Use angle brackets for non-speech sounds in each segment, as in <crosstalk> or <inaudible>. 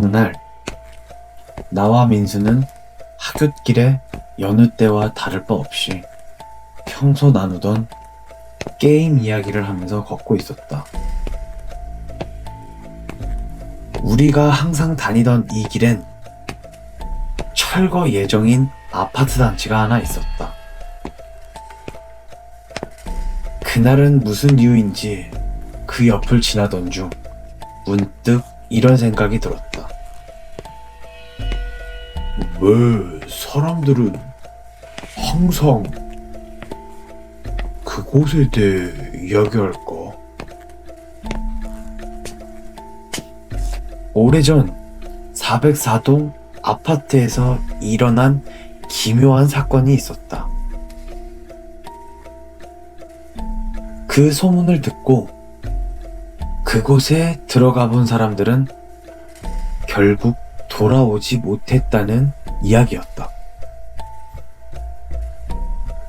어느 날 나와 민수는 하굣길에 여느 때와 다를 바 없이 평소 나누던 게임 이야기를 하면서 걷고 있었다. 우리가 항상 다니던 이 길엔 철거 예정인 아파트 단지가 하나 있었다. 그날은 무슨 이유인지 그 옆을 지나던 중 문득 이런 생각이 들었다. 왜 사람들은 항상 그곳에 대해 이야기할까? 오래전 404동 아파트에서 일어난 기묘한 사건이 있었다. 그 소문을 듣고 그곳에 들어가 본 사람들은 결국 돌아오지 못했다는 이야기였다.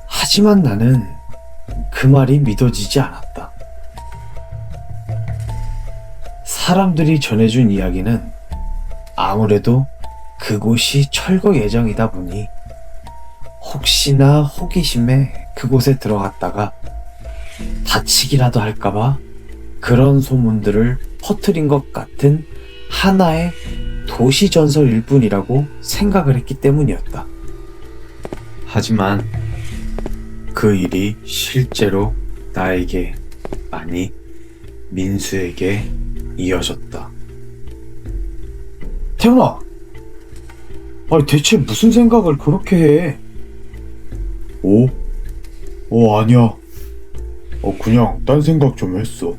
하지만 나는 그 말이 믿어지지 않았다. 사람들이 전해준 이야기는 아무래도 그곳이 철거 예정이다 보니 혹시나 호기심에 그곳에 들어갔다가 다치기라도 할까봐 그런 소문들을 퍼뜨린 것 같은 하나의 도시 전설일 뿐이라고 생각을 했기 때문이었다. 하지만 그 일이 실제로 나에게, 아니, 민수에게 이어졌다. 태훈아! 아니, 대체 무슨 생각을 그렇게 해? 어? 어, 아니야. 어, 그냥 딴 생각 좀 했어.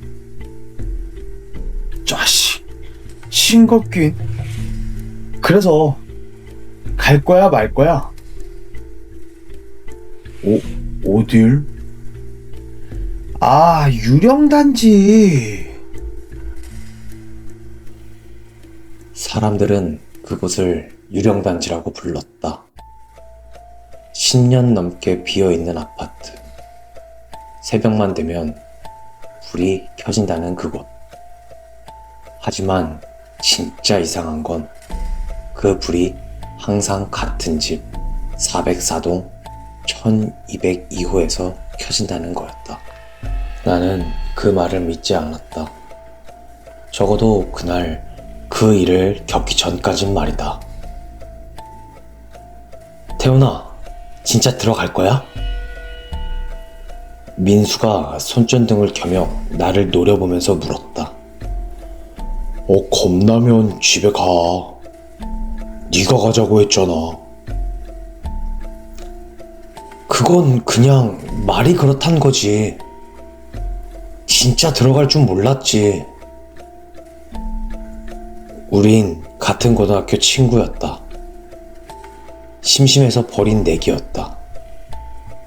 짜식, 싱겁긴. 그래서, 갈 거야, 말 거야? 어, 어딜? 아, 유령단지. 사람들은 그곳을 유령단지라고 불렀다. 10년 넘게 비어 있는 아파트. 새벽만 되면 불이 켜진다는 그곳. 하지만 진짜 이상한 건 그 불이 항상 같은 집 404동 1202호에서 켜진다는 거였다. 나는 그 말을 믿지 않았다. 적어도 그날 그 일을 겪기 전까진 말이다. 태훈아, 진짜 들어갈 거야? 민수가 손전등을 켜며 나를 노려보면서 물었다. 어, 겁나면 집에 가. 네가 가자고 했잖아. 그건 그냥 말이 그렇단 거지. 진짜 들어갈 줄 몰랐지. 우린 같은 고등학교 친구였다. 심심해서 버린 내기였다.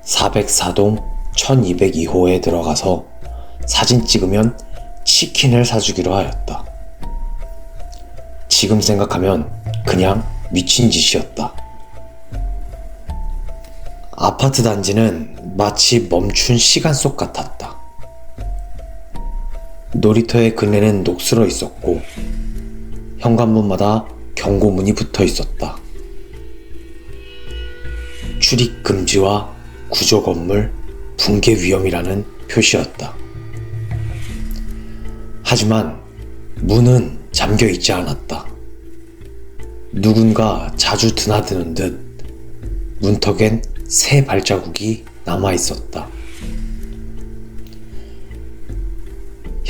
404동 1202호에 들어가서 사진 찍으면 치킨을 사주기로 하였다. 지금 생각하면 그냥 미친 짓이었다. 아파트 단지는 마치 멈춘 시간 속 같았다. 놀이터의 그네는 녹슬어 있었고 현관문마다 경고문이 붙어 있었다. 출입 금지와 구조 건물 붕괴 위험이라는 표시였다. 하지만 문은 잠겨 있지 않았다. 누군가 자주 드나드는 듯 문턱엔 새 발자국이 남아 있었다.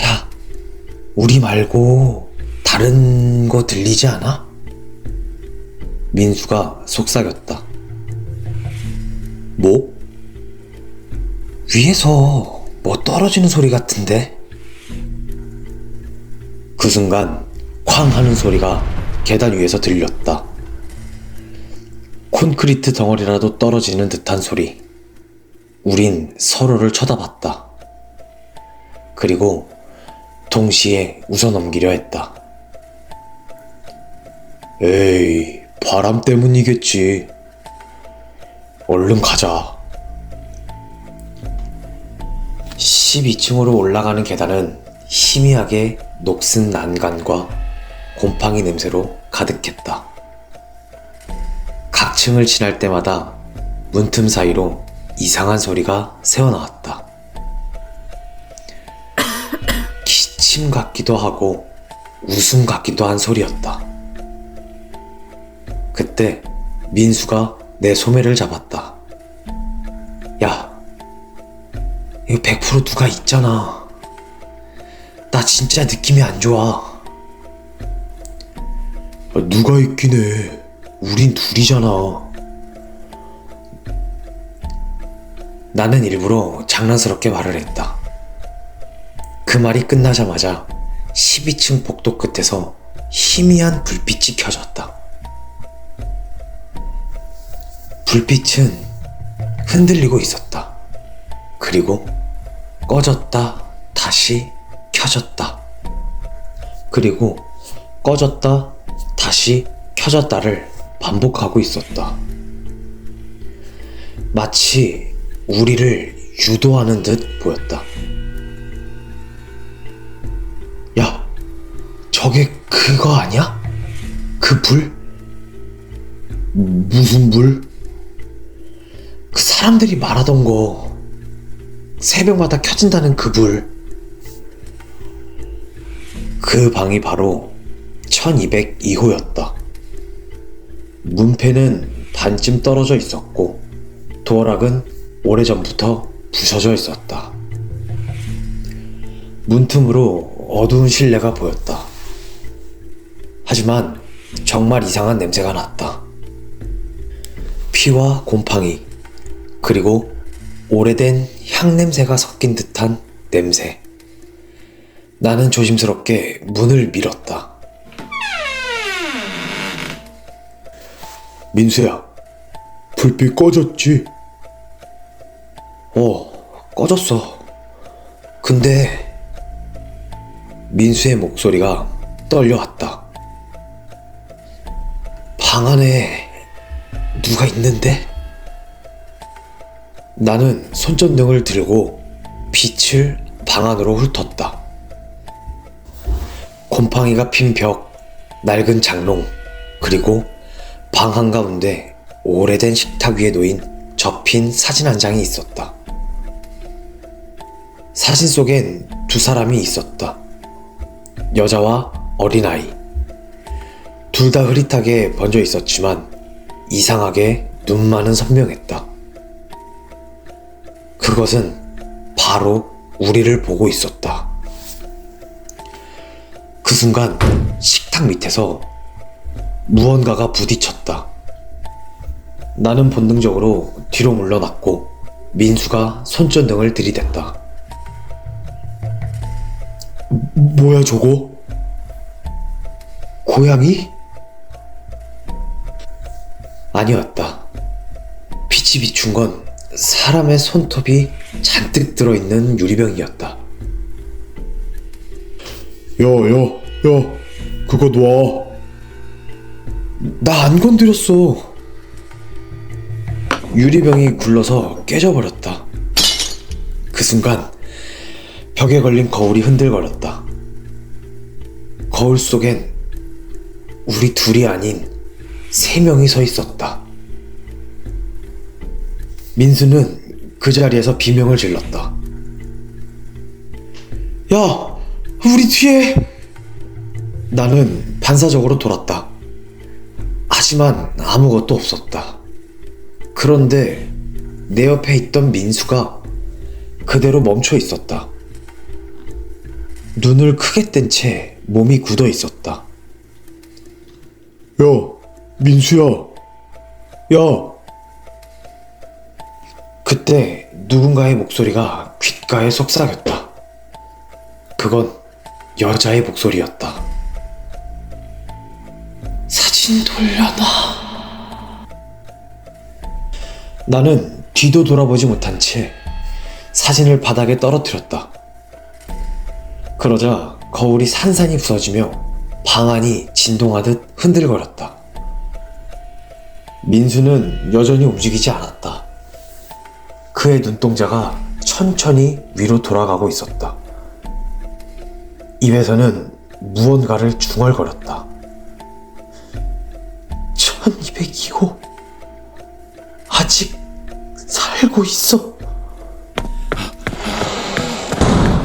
야, 우리 말고 다른 거 들리지 않아? 민수가 속삭였다. 뭐? 위에서 뭐 떨어지는 소리 같은데? 그 순간 쾅 하는 소리가 계단 위에서 들렸다. 콘크리트 덩어리라도 떨어지는 듯한 소리. 우린 서로를 쳐다봤다. 그리고 동시에 웃어넘기려 했다. 에이, 바람 때문이겠지. 얼른 가자. 12층으로 올라가는 계단은 희미하게 녹슨 난간과 곰팡이 냄새로 가득했다. 각 층을 지날 때마다 문틈 사이로 이상한 소리가 새어나왔다. <coughs> 기침 같기도 하고 웃음 같기도 한 소리였다. 그때 민수가 내 소매를 잡았다. 야, 이거 100% 누가 있잖아. 나 진짜 느낌이 안 좋아. 아, 누가 있긴 해. 우린 둘이잖아. 나는 일부러 장난스럽게 말을 했다. 그 말이 끝나자마자 12층 복도 끝에서 희미한 불빛이 켜졌다. 불빛은 흔들리고 있었다. 그리고 꺼졌다, 다시 켜졌다. 그리고 꺼졌다, 다시 켜졌다를 반복하고 있었다. 마치 우리를 유도하는 듯 보였다. 야, 저게 그거 아니야? 그 불? 무슨 불? 그 사람들이 말하던 거 새벽마다 켜진다는 그 불. 그 방이 바로 1202호였다. 문패는 반쯤 떨어져 있었고 도어락은 오래전부터 부서져 있었다. 문틈으로 어두운 실내가 보였다. 하지만 정말 이상한 냄새가 났다. 피와 곰팡이, 그리고 오래된 향 냄새가 섞인 듯한 냄새. 나는 조심스럽게 문을 밀었다. 민수야, 불빛 꺼졌지? 어, 꺼졌어. 근데 민수의 목소리가 떨려왔다. 방 안에 누가 있는데? 나는 손전등을 들고 빛을 방 안으로 훑었다. 곰팡이가 핀 벽, 낡은 장롱, 그리고 방 한가운데 오래된 식탁 위에 놓인 접힌 사진 한 장이 있었다. 사진 속엔 두 사람이 있었다. 여자와 어린아이. 둘 다 흐릿하게 번져 있었지만 이상하게 눈만은 선명했다. 그것은 바로 우리를 보고 있었다. 그 순간 식탁 밑에서 무언가가 부딪혔다. 나는 본능적으로 뒤로 물러났고 민수가 손전등을 들이댔다. 뭐야 저거? 고양이? 아니었다. 빛이 비춘 건 사람의 손톱이 잔뜩 들어있는 유리병이었다. 야, 야, 야, 그거 놔. 나 안 건드렸어. 유리병이 굴러서 깨져버렸다. 그 순간 벽에 걸린 거울이 흔들거렸다. 거울 속엔 우리 둘이 아닌 세 명이 서 있었다. 민수는 그 자리에서 비명을 질렀다. 야, 우리 뒤에! 나는 반사적으로 돌았다. 하지만 아무것도 없었다. 그런데 내 옆에 있던 민수가 그대로 멈춰 있었다. 눈을 크게 뜬채 몸이 굳어 있었다. 야, 민수야. 야, 그때 누군가의 목소리가 귓가에 속삭였다. 그건 여자의 목소리였다. 사진 돌려놔. 나는 뒤도 돌아보지 못한 채 사진을 바닥에 떨어뜨렸다. 그러자 거울이 산산이 부서지며 방 안이 진동하듯 흔들거렸다. 민수는 여전히 움직이지 않았다. 그의 눈동자가 천천히 위로 돌아가고 있었다. 입에서는 무언가를 중얼거렸다. 1202호 아직 살고 있어.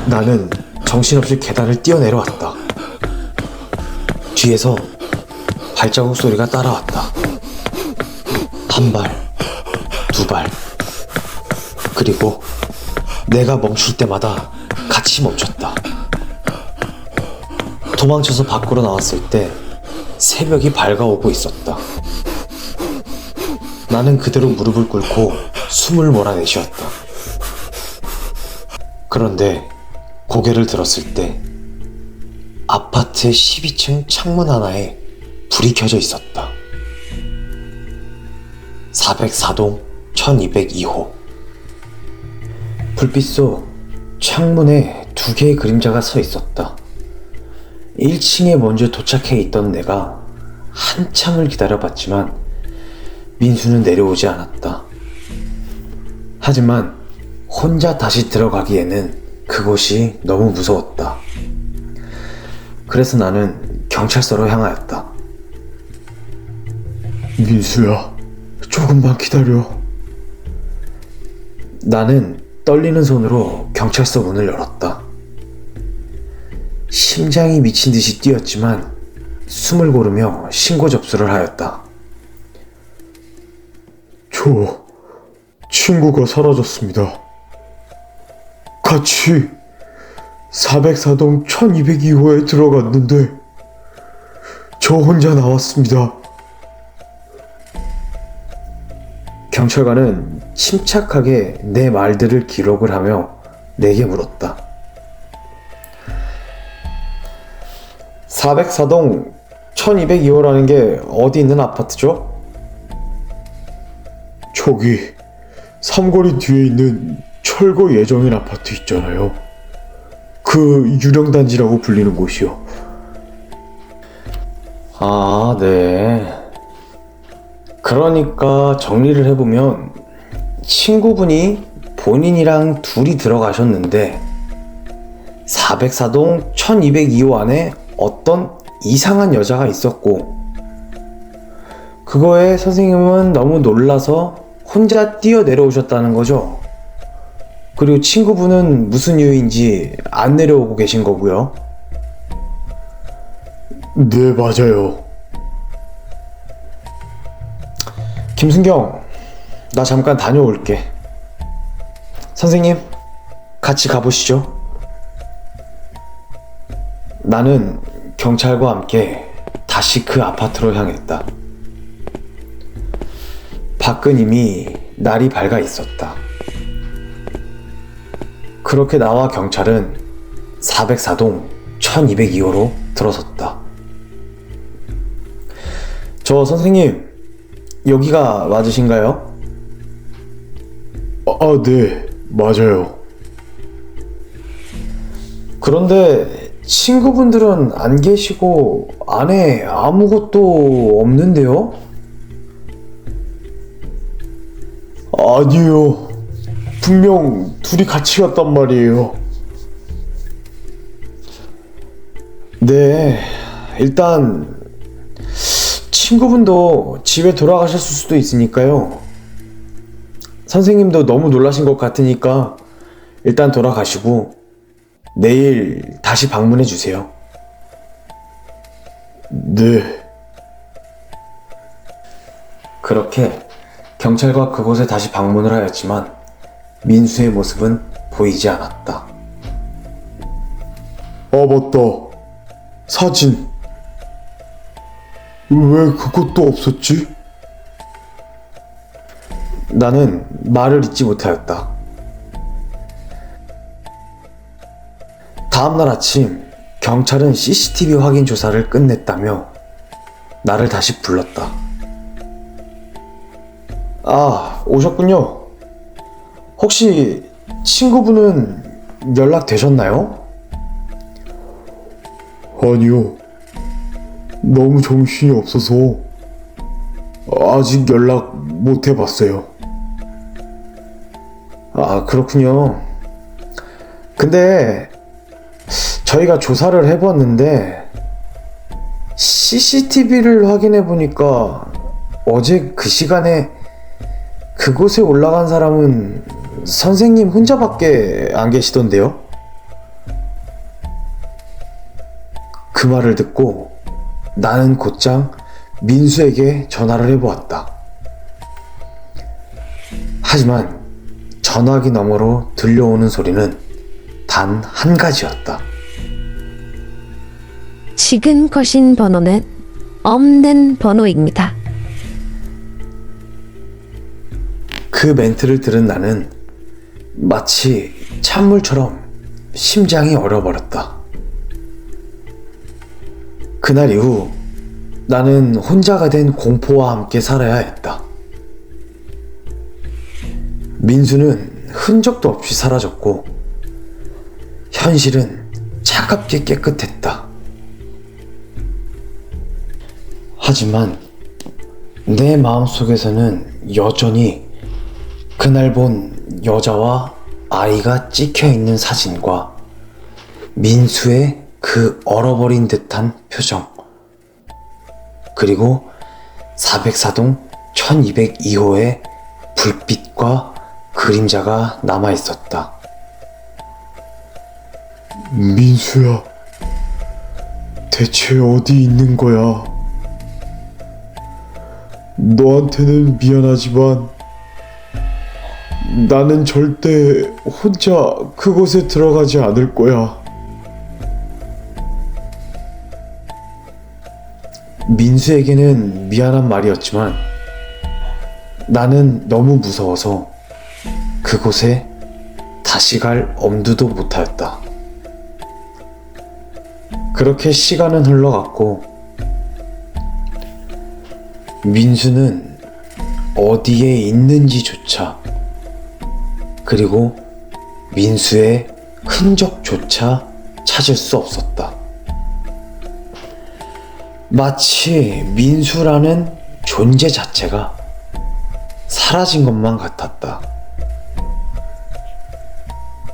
나는 정신없이 계단을 뛰어내려왔다. 뒤에서 발자국 소리가 따라왔다. 한 발, 두 발, 그리고 내가 멈출 때마다 같이 멈췄다. 도망쳐서 밖으로 나왔을 때 새벽이 밝아오고 있었다. 나는 그대로 무릎을 꿇고 숨을 몰아내쉬었다. 그런데 고개를 들었을 때 아파트 12층 창문 하나에 불이 켜져 있었다. 404동 1202호. 불빛 속 창문에 두 개의 그림자가 서 있었다. 1층에 먼저 도착해 있던 내가 한참을 기다려봤지만 민수는 내려오지 않았다. 하지만 혼자 다시 들어가기에는 그곳이 너무 무서웠다. 그래서 나는 경찰서로 향하였다. 민수야, 조금만 기다려. 나는 떨리는 손으로 경찰서 문을 열었다. 심장이 미친 듯이 뛰었지만 숨을 고르며 신고 접수를 하였다. 저 친구가 사라졌습니다. 같이 404동 1202호에 들어갔는데 저 혼자 나왔습니다. 경찰관은 침착하게 내 말들을 기록을 하며 내게 물었다. 404동 1202호라는 게 어디 있는 아파트죠? 저기 삼거리 뒤에 있는 철거 예정인 아파트 있잖아요. 그 유령단지라고 불리는 곳이요. 아, 네. 그러니까 정리를 해보면 친구분이 본인이랑 둘이 들어가셨는데 404동 1202호 안에 어떤 이상한 여자가 있었고 그거에 선생님은 너무 놀라서 혼자 뛰어 내려오셨다는 거죠. 그리고 친구분은 무슨 이유인지 안 내려오고 계신 거고요. 네, 맞아요. 김순경, 나 잠깐 다녀올게. 선생님, 같이 가보시죠. 나는 경찰과 함께 다시 그 아파트로 향했다. 밖은 이미 날이 밝아 있었다. 그렇게 나와 경찰은 404동 1202호로 들어섰다. 저 선생님, 여기가 맞으신가요? 아, 네, 맞아요. 그런데 친구분들은 안 계시고 안에 아무것도 없는데요? 아니에요. 분명 둘이 같이 갔단 말이에요. 네, 일단 친구분도 집에 돌아가셨을 수도 있으니까요. 선생님도 너무 놀라신 것 같으니까 일단 돌아가시고 내일 다시 방문해 주세요. 네, 그렇게 경찰과 그곳에 다시 방문을 하였지만 민수의 모습은 보이지 않았다. 아, 맞다. 사진. 왜 그것도 없었지? 나는 말을 잇지 못하였다. 다음날 아침 경찰은 CCTV 확인 조사를 끝냈다며 나를 다시 불렀다. 아, 오셨군요. 혹시 친구분은 연락되셨나요? 아니요. 너무 정신이 없어서 아직 연락 못 해봤어요. 아, 그렇군요. 근데 저희가 조사를 해보았는데 CCTV를 확인해 보니까 어제 그 시간에 그곳에 올라간 사람은 선생님 혼자밖에 안 계시던데요? 그 말을 듣고 나는 곧장 민수에게 전화를 해보았다. 하지만 전화기 너머로 들려오는 소리는 단 한 가지였다. 지금 거신 번호는 없는 번호입니다. 그 멘트를 들은 나는 마치 찬물처럼 심장이 얼어버렸다. 그날 이후 나는 혼자가 된 공포와 함께 살아야 했다. 민수는 흔적도 없이 사라졌고, 현실은 차갑게 깨끗했다. 하지만 내 마음속에서는 여전히 그날 본 여자와 아이가 찍혀 있는 사진과 민수의 그 얼어버린 듯한 표정 그리고 404동 1202호의 불빛과 그림자가 남아 있었다. 민수야, 대체 어디 있는 거야? 너한테는 미안하지만 나는 절대 혼자 그곳에 들어가지 않을 거야. 민수에게는 미안한 말이었지만 나는 너무 무서워서 그곳에 다시 갈 엄두도 못하였다. 그렇게 시간은 흘러갔고 민수는 어디에 있는지조차 그리고 민수의 흔적조차 찾을 수 없었다. 마치 민수라는 존재 자체가 사라진 것만 같았다.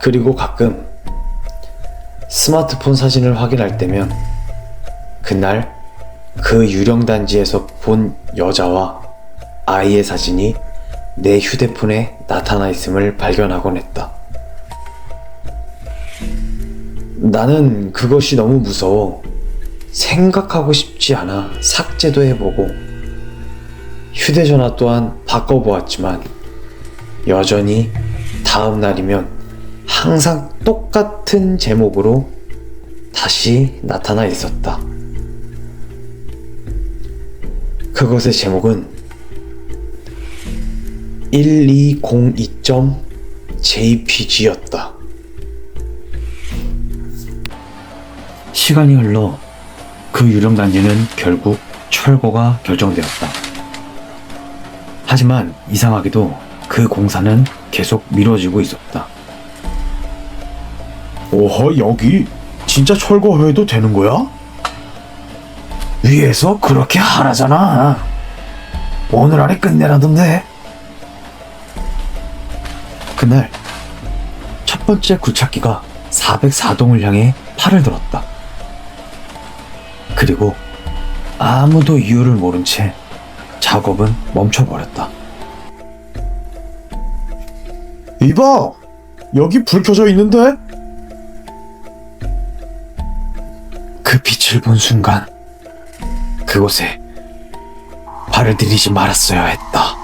그리고 가끔 스마트폰 사진을 확인할 때면 그날 그 유령단지에서 본 여자와 아이의 사진이 내 휴대폰에 나타나 있음을 발견하곤 했다. 나는 그것이 너무 무서워 생각하고 싶지 않아 삭제도 해보고 휴대전화 또한 바꿔보았지만 여전히 다음 날이면 항상 똑같은 제목으로 다시 나타나 있었다. 그것의 제목은 1202.jpg였다. 시간이 흘러 그 유령 단지는 결국 철거가 결정되었다. 하지만 이상하게도 그 공사는 계속 미뤄지고 있었다. 오허, 여기 진짜 철거해도 되는 거야? 위에서 그렇게 하라잖아. 오늘 안에 끝내라던데. 그날 첫 번째 굴착기가 404동을 향해 팔을 들었다. 그리고 아무도 이유를 모른 채 작업은 멈춰버렸다. 이봐! 여기 불 켜져 있는데? 그 빛을 본 순간 그곳에 발을 들이지 말았어야 했다.